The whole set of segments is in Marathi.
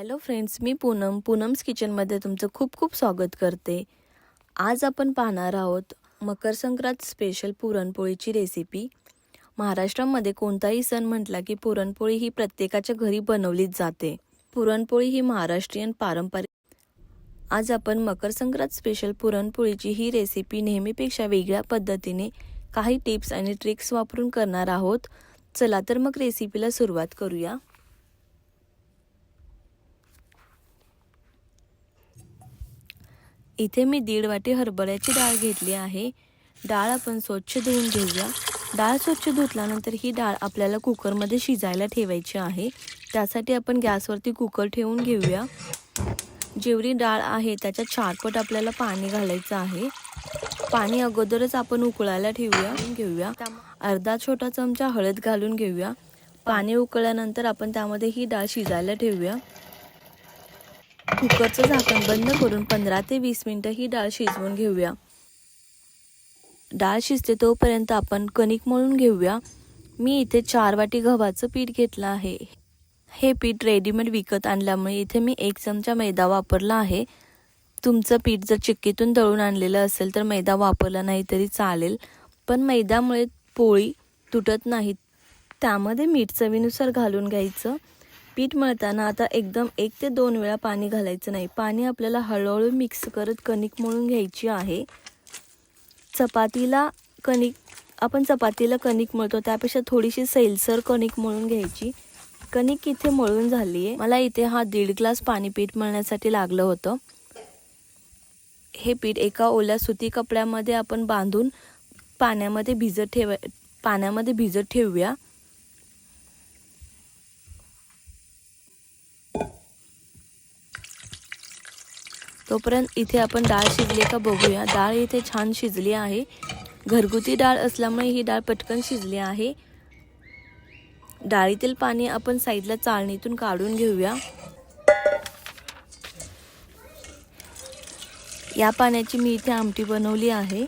हॅलो फ्रेंड्स मी पूनम. पूनम्स किचनमध्ये तुमचं खूप खूप स्वागत करते. आज आपण पाहणार आहोत मकर संक्रांत स्पेशल पुरणपोळीची रेसिपी महाराष्ट्रामध्ये कोणताही सण म्हटला की पुरणपोळी ही प्रत्येकाच्या घरी बनवलीच जाते. पुरणपोळी ही महाराष्ट्रीयन पारंपरिक आज आपण मकर संक्रांत स्पेशल पुरणपोळीची ही रेसिपी नेहमीपेक्षा वेगळ्या पद्धतीने काही टिप्स आणि ट्रिक्स वापरून करणार आहोत. चला तर मग रेसिपीला सुरुवात करूया. इथे मी दीड वाटी हरभऱ्याची डाळ घेतली आहे. डाळ आपण स्वच्छ धुवून घेऊया. डाळ स्वच्छ धुतल्यानंतर ही डाळ आपल्याला कुकरमध्ये शिजायला ठेवायची आहे. त्यासाठी आपण गॅसवरती कुकर ठेवून घेऊया. जेवढी डाळ आहे त्याच्या चारपट आपल्याला पाणी घालायचं आहे. पाणी अगोदरच आपण उकळायला ठेवूया. घेऊया. अर्धा छोटा चमचा हळद घालून घेऊया. पाणी उकळल्यानंतर आपण त्यामध्ये ही डाळ शिजायला ठेवूया. कुकरचं झाकण बंद करून पंधरा ते वीस मिनटं ही डाळ शिजवून घेऊया. डाळ शिजते तोपर्यंत आपण कणिक मळून घेऊया. मी इथे चार वाटी गव्हाचं पीठ घेतलं आहे. हे पीठ रेडीमेड विकत आणल्यामुळे इथे मी एक चमचा मैदा वापरला आहे. तुमचं पीठ जर चिक्कीतून दळून आणलेलं असेल तर मैदा वापरला नाही तरी चालेल पण मैद्यामुळे पोळी तुटत नाहीत त्यामध्ये मीठ चवीनुसार घालून घ्यायचं. पीठ मळताना आता एकदम एक ते दोन वेळा पाणी घालायचं नाही. पाणी आपल्याला हळूहळू मिक्स करत कणिक मळून घ्यायची आहे. चपातीला कणिक आपण चपातीला कणिक मळतो त्यापेक्षा थोडीशी सैलसर कणिक मळून घ्यायची. कणिक इथे मळून झाली आहे मला इथे हा दीड ग्लास पाणी पीठ मळण्यासाठी लागलं होतं. हे पीठ एका ओल्या सुती कपड्यामध्ये आपण बांधून पाण्यामध्ये भिजत ठेवा पाण्यामध्ये भिजत ठेवूया. तोपर्यंत इथे आपण डाळ शिजली का बघूया. डाळ इथे छान शिजली आहे. घरगुती डाळ असल्यामुळे ही डाळ पटकन शिजली आहे. डाळीतील पाणी आपण साईडला चाळणीतून काढून घेऊया. या पाण्याची मी इथे आमटी बनवली आहे.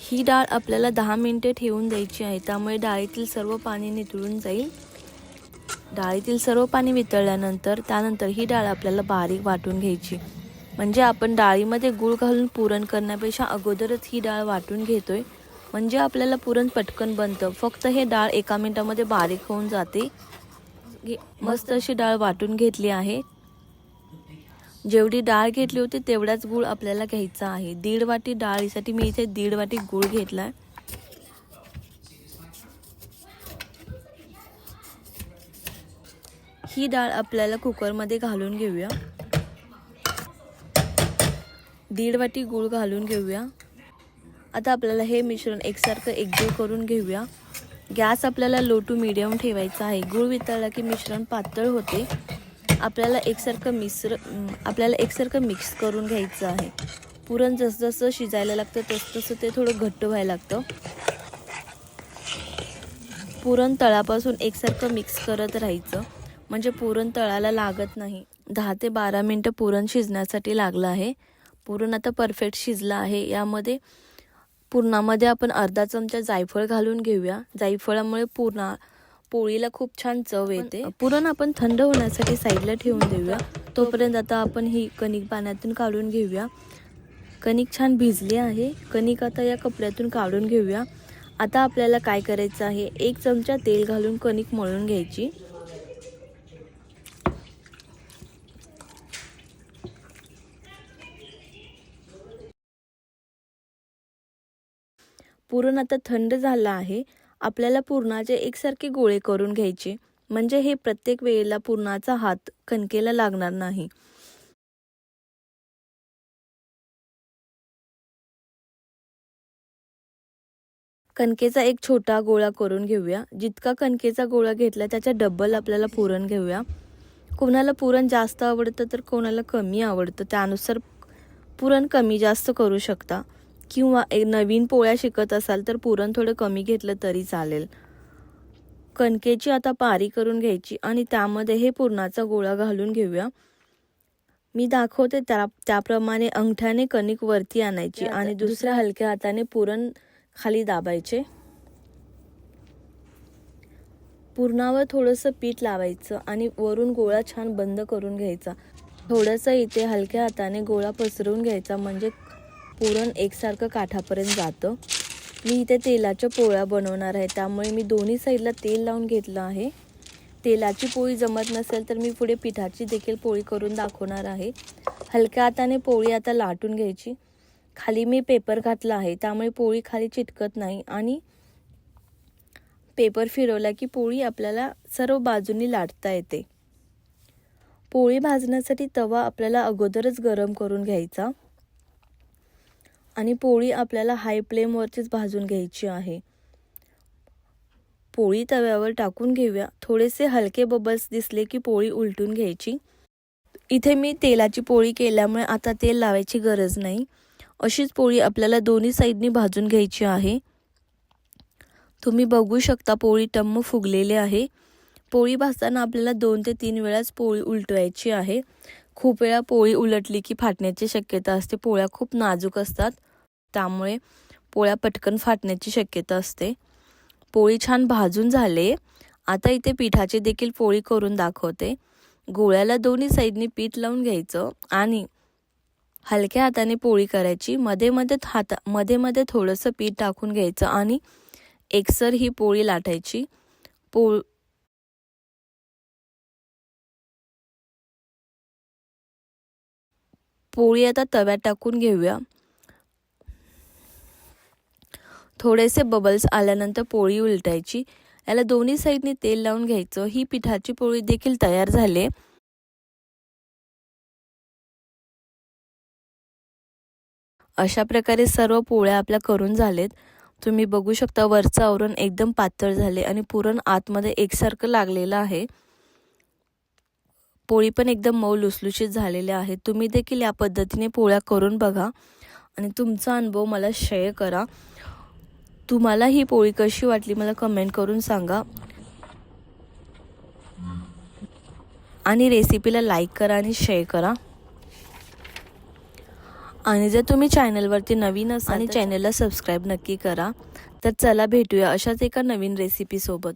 ही डाळ आपल्याला दहा मिनटे ठेवून द्यायची आहे. त्यामुळे डाळीतील सर्व पाणी नितळून जाईल. डाळीतील सर्व पाणी वितळल्यानंतर त्यानंतर ही डाळ आपल्याला बारीक वाटून घ्यायची. म्हणजे आपण डाळीमध्ये गूळ घालून पुरण करण्यापेक्षा अगोदरच ही डाळ वाटून घेतोय. म्हणजे आपल्याला पुरण पटकन बनतं. फक्त हे डाळ एका मिनिटामध्ये बारीक होऊन जाते. मस्त अशी डाळ वाटून घेतली आहे. जेवढी डाळ घेतली होती तेवढाच गूळ आपल्याला घ्यायचा आहे. दीड वाटी डाळीसाठी मी इथे दीड वाटी गूळ घेतला आहे ही डाळ आपल्याला कुकरमध्ये घालून घेऊया. दीड वाटी गूळ घालून घेऊया. आता आपल्याला हे मिश्रण एकसारखं एकजीव करून घेऊया. गॅस आपल्याला लो टू मिडियम ठेवायचा आहे. गूळ वितळला की मिश्रण पातळ होते. आपल्याला एकसारखं मिश्र आपल्याला एकसारखं मिक्स करून घ्यायचं आहे. पुरण जसजसं शिजायला लागतं तसतसं ते थोडं घट्ट व्हायला लागतं. पुरण तळापासून एकसारखं मिक्स करत राहायचं. म्हणजे पुरण तळाला लागत नाही. दहा ते बारा मिनटं पुरण शिजण्यासाठी लागलं आहे. पुरण आता परफेक्ट शिजलं आहे. यामध्ये पुरणामध्ये आपण अर्धा चमचा जायफळ घालून घेऊया. जायफळामुळे पुरणा पोळीला खूप छान चव येते. पुरण आपण थंड होण्यासाठी साईडला ठेवून देऊया. तोपर्यंत आता आपण ही कणिक पाण्यातून काढून घेऊया. कणिक छान भिजली आहे. कणिक आता या कपड्यातून काढून घेऊया. आता आपल्याला काय करायचं आहे? एक चमचा तेल घालून कणिक मळून घ्यायची. पुरण आता थंड झालं आहे आपल्याला पुरणाचे एकसारखे गोळे करून घ्यायचे. म्हणजे हे प्रत्येक वेळेला पुरणाचा हात कणकेला लागणार नाही. कणकेचा एक छोटा गोळा करून घेऊया. जितका कणकेचा गोळा घेतला त्याच्या डबल आपल्याला पुरण घेऊया. कोणाला पुरण जास्त आवडतं तर कोणाला कमी आवडतं. त्यानुसार पुरण कमी जास्त करू शकता. किंवा एक नवीन पोळ्या शिकत असाल तर पुरण थोडं कमी घेतलं तरी चालेल. कणकेची आता पारी करून घ्यायची आणि त्यामध्ये हे पुरणाचा गोळा घालून घेऊया. मी दाखवते त्या त्याप्रमाणे अंगठ्याने कणिक वरती आणायची आणि दुसऱ्या हलक्या हाताने पुरण खाली दाबायचे. पुरणावर थोडंसं पीठ लावायचं आणि वरून गोळा छान बंद करून घ्यायचा. थोडंसं इथे हलक्या हाताने गोळा पसरवून घ्यायचा म्हणजे पुरण एकसारखं काठापर्यंत जातं. मी इथे तेलाच्या पोळ्या बनवणार आहे. त्यामुळे मी दोन्ही साईडला तेल लावून घेतलं आहे. तेलाची पोळी जमत नसेल तर मी पुढे पिठाची देखील पोळी करून दाखवणार आहे. हलक्या हाताने पोळी आता लाटून घ्यायची. खाली मी पेपर घातला आहे. त्यामुळे पोळी खाली चिटकत नाही आणि पेपर फिरवला की पोळी आपल्याला सर्व बाजूंनी लाटता येते. पोळी भाजण्यासाठी तवा आपल्याला अगोदरच गरम करून घ्यायचा. आणि पोळी आपल्याला हाय फ्लेमवरतीच भाजून घ्यायची आहे. पोळी तव्यावर टाकून घेऊया. थोडेसे हलके बबल्स दिसले की पोळी उलटून घ्यायची. इथे मी तेलाची पोळी केल्यामुळे आता तेल लावायची गरज नाही. अशीच पोळी आपल्याला दोन्ही साईडनी भाजून घ्यायची आहे. तुम्ही बघू शकता पोळी टम्म फुगलेली आहे. पोळी भाजताना आपल्याला दोन ते तीन वेळाच पोळी उलटवायची आहे. खूप वेळा पोळी उलटली की फाटण्याची शक्यता असते. पोळ्या खूप नाजूक असतात. त्यामुळे पोळ्या पटकन फाटण्याची शक्यता असते. पोळी छान भाजून झाले. आता इथे पिठाची देखील पोळी करून दाखवते. गोळ्याला दोन्ही साईडनी पीठ लावून घ्यायचं आणि हलक्या हाताने पोळी करायची. मध्ये मध्ये हाता मध्ये मध्ये थोडंसं पीठ टाकून घ्यायचं आणि एकसर ही पोळी लाटायची. पोळ पोळी आता तव्यात टाकून घेऊया. थोडेसे बबल्स आल्यानंतर पोळी उलटायची. याला दोन्ही साईडनी तेल लावून घ्यायचं. ही पिठाची पोळी देखील तयार झाले अशा प्रकारे सर्व पोळ्या आपल्या करून झालेत. तुम्ही बघू शकता वरचं आवरण एकदम पातळ झाले आणि पुरण आतमध्ये एकसारखं लागलेलं आहे. पोळी पण एकदम मऊ लुसलुशीत झालेले आहेत तुम्ही देखील या पद्धतीने पोळ्या करून बघा आणि तुमचा अनुभव मला शेअर करा. तुम्हाला ही पोळी कशी वाटली मला कमेंट करून सांगा. आणि रेसिपीला लाईक करा आणि शेअर करा. आणि जर तुम्ही चॅनलवरती नवीन असाल आणि चॅनलला सबस्क्राईब नक्की करा. तर चला भेटूया अशाच एका नवीन रेसिपीसोबत